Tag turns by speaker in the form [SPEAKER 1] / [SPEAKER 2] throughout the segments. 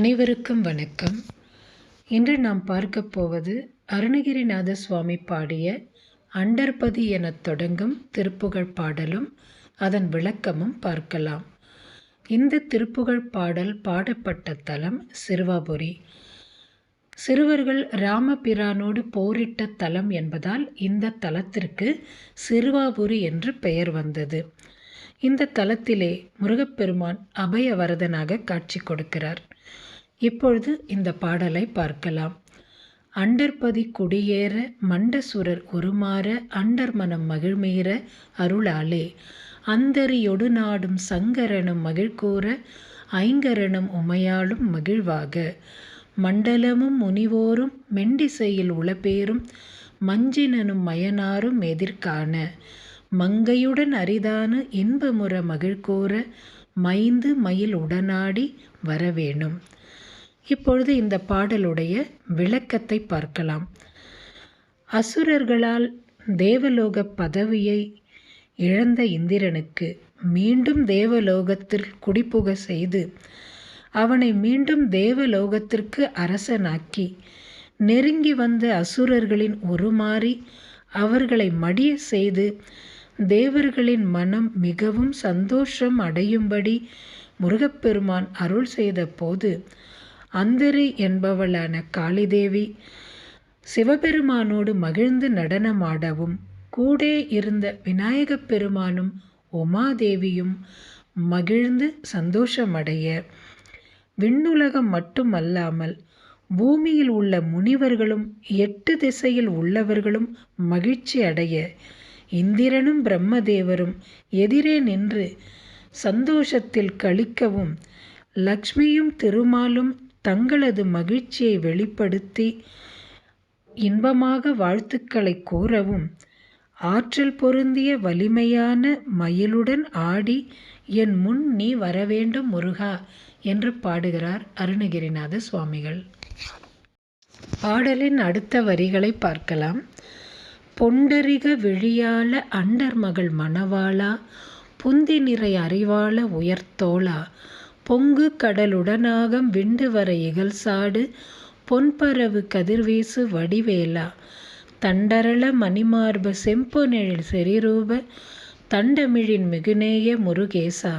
[SPEAKER 1] அனைவருக்கும் வணக்கம். இன்று நாம் பார்க்கப் போவது அருணகிரிநாத சுவாமி பாடிய அண்டர்பதி எனத் தொடங்கும் திருப்புகழ் பாடலும் அதன் விளக்கமும் பார்க்கலாம். இந்த திருப்புகழ் பாடல் பாடப்பட்ட தலம் சிறுவாபுரி. சிறுவர்கள் ராமபிரானோடு போரிட்ட தலம் என்பதால் இந்த தலத்திற்கு சிறுவாபுரி என்று பெயர் வந்தது. இந்த தலத்திலே முருகப்பெருமான் அபயவரதனாக காட்சி கொடுக்கிறார். இப்பொழுது இந்த பாடலை பார்க்கலாம். அண்டர்பதி குடியேற மண்டசுரர் உருமாற அண்டர் மனம் மகிழ்மீற அருளாலே. அந்தரியொடு நாடும் சங்கரனும் மகிழ்கூற ஐங்கரனும் உமையாளும் மகிழ்வாக. மண்டலமும் முனிவோரும் மெண்டிசையில் உளப்பேரும் மஞ்சினனும் மயனாரும் எதிர்காண. மங்கையுடன் அரிதான இன்பமுற மகிழ்கூற மைந்து மயில் உடனாடி வரவேணும். இப்பொழுது இந்த பாடலுடைய விளக்கத்தை பார்க்கலாம். அசுரர்களால் தேவலோக பதவியை இழந்த இந்திரனுக்கு மீண்டும் தேவலோகத்தில் குடிபுக செய்து அவனை மீண்டும் தேவலோகத்திற்கு அரசனாக்கி நெருங்கி வந்த அசுரர்களின் உருமாறி அவர்களை மடிய செய்து தேவர்களின் மனம் மிகவும் சந்தோஷம் அடையும்படி முருகப்பெருமான் அருள் செய்த போது அந்தரி என்பவளான காளிதேவி சிவபெருமானோடு மகிழ்ந்து நடனமாடவும் கூடே இருந்த விநாயகப் பெருமானும் உமாதேவியும் மகிழ்ந்து சந்தோஷமடைய. விண்ணுலகம் மட்டுமல்லாமல் பூமியில் உள்ள முனிவர்களும் எட்டு திசையில் உள்ளவர்களும் மகிழ்ச்சி அடைய இந்திரனும் பிரம்மதேவரும் எதிரே நின்று சந்தோஷத்தில் கழிக்கவும் லக்ஷ்மியும் திருமாலும் தங்களது மகிழ்ச்சியை வெளிப்படுத்தி இன்பமாக வாழ்த்துக்களை கூறவும் ஆற்றல் பொருந்திய வலிமையான மயிலுடன் ஆடி என் முன் நீ வரவேண்டும் முருகா என்று பாடுகிறார் அருணகிரிநாத சுவாமிகள். பாடலின் அடுத்த வரிகளை பார்க்கலாம். பொண்டரிக விழியால அண்டர் மகள் மணவாளா புந்தி நிறை அறிவாள உயர்த்தோளா பொங்கு கடலுடனாகம் விண்டு இகல்சாடு இகழ்சாடு பொன்பரவு கதிர்வீசு வடிவேலா. தண்டரள மணிமார்ப செம்பொனெழில் செறிரூப தண்டமிழின் மிகுநேய முருகேசா.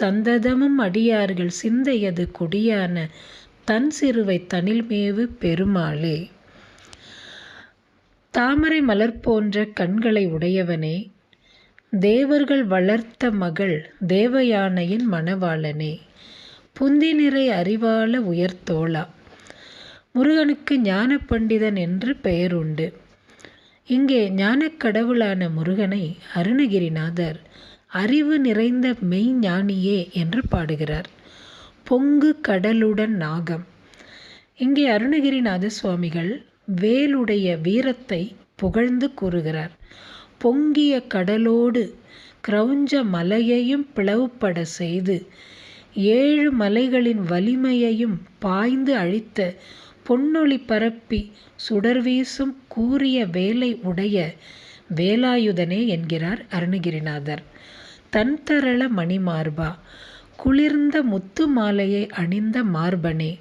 [SPEAKER 1] சந்ததமும் அடியார்கள் சிந்தையது குடியான தன் சிறுவை தனில்மேவு பெருமாளே. தாமரை மலர் போன்ற கண்களை உடையவனே தேவர்கள் வளர்த்த மகள் தேவயானையின் மணவாளனே. புந்தி நிறை அறிவாள உயர்த்தோளா? முருகனுக்கு ஞான பண்டிதன் என்று பெயருண்டு. இங்கே ஞானக் கடவுளான முருகனை அருணகிரிநாதர் அறிவு நிறைந்த மெய்ஞானியே என்று பாடுகிறார். பொங்கு கடலுடன் நாகம். இங்கே அருணகிரிநாத சுவாமிகள் வேலுடைய வீரத்தை புகழ்ந்து கூறுகிறார். பொங்கிய கடலோடு கிரௌஞ்ச மலையையும் பிளவுபட செய்து ஏழு மலைகளின் வலிமையையும் பாய்ந்து அழித்த பொன்னொளி பரப்பி சுடர்வீசும் கூறிய வேலை உடைய வேலாயுதனே என்கிறார் அருணகிரிநாதர். தன்தரள மணிமார்பா குளிர்ந்த முத்து மாலையை அணிந்த மார்பனே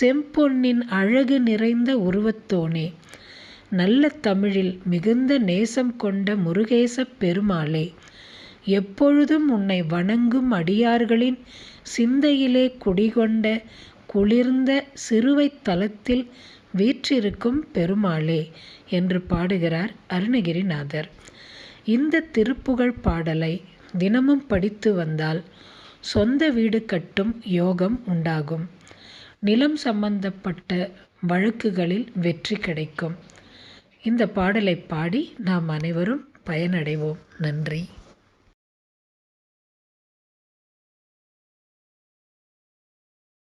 [SPEAKER 1] செம்பொன்னின் அழகு நிறைந்த உருவத்தோனே நல்ல தமிழில் மிகுந்த நேசம் கொண்ட முருகேசப் பெருமாளே எப்பொழுதும் உன்னை வணங்கும் அடியார்களின் சிந்தையிலே குடிகொண்ட குளிர்ந்த சிறுவை தலத்தில் வீற்றிருக்கும் பெருமாளே என்று பாடுகிறார் அருணகிரிநாதர். இந்த திருப்புகழ் பாடலை தினமும் படித்து வந்தால் சொந்த வீடு கட்டும் யோகம் உண்டாகும். நிலம் சம்பந்தப்பட்ட வழக்குகளில் வெற்றி கிடைக்கும். இந்த பாடலை பாடி நாம் அனைவரும் பயனடைவோம். நன்றி.